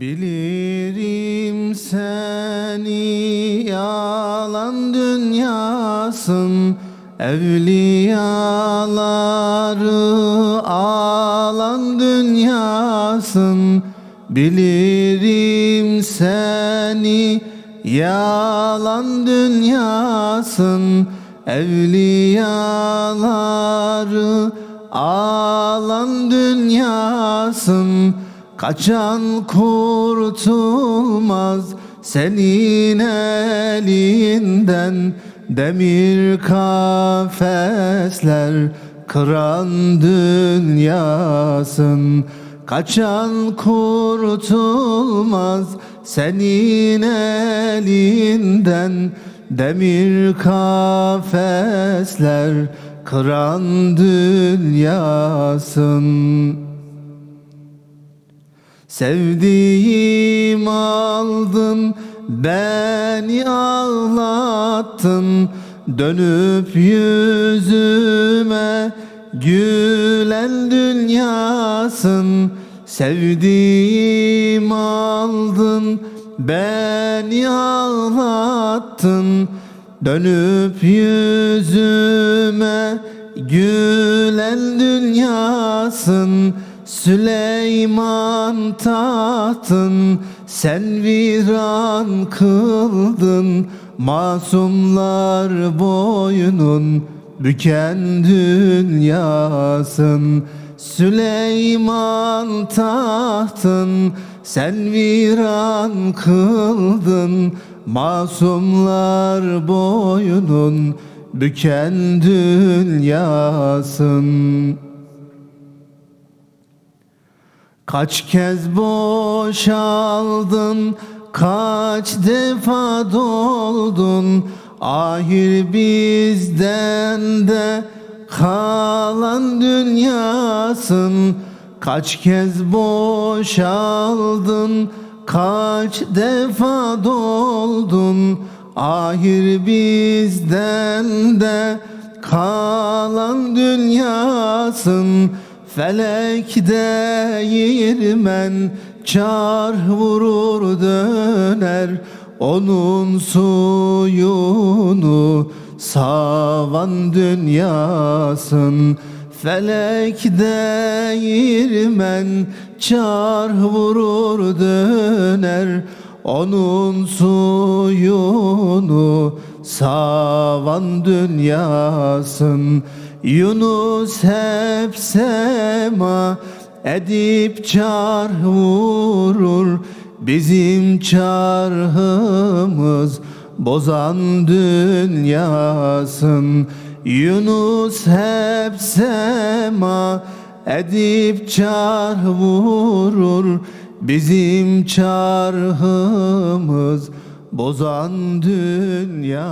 Bilirim seni yalan dünyasın. Evliyaları alan dünyasın. Bilirim seni yalan dünyasın. Evliyaları alan dünyasın Kaçan kurtulmaz senin elinden. Demir kafesler kıran dünyasın. Kaçan kurtulmaz senin elinden. Demir kafesler kıran dünyasın Sevdiğim aldın beni ağlattın. Dönüp yüzüme gülen dünyasın. Sevdiğim aldın beni ağlattın. Dönüp yüzüme gülen dünyasın Süleyman tahtın sen viran kıldın Masumlar boynun büken dünyasın. Süleyman tahtın sen viran kıldın Masumlar boynun büken dünyasın Kaç kez boşaldın, kaç defa doldun? Ahir bizden de kalan dünyasın. Kaç kez boşaldın, kaç defa doldun? Ahir bizden de kalan dünyasın Felek değirmen çar vurur döner Onun suyunu savan dünyasın. Felek değirmen çar vurur döner Onun suyunu savan dünyasın Yunus hep sema edip çar vurur. Bizim çarhımız bozan dünyasın. Yunus hep sema edip çar vurur. Bizim çarhımız bozan dünyasın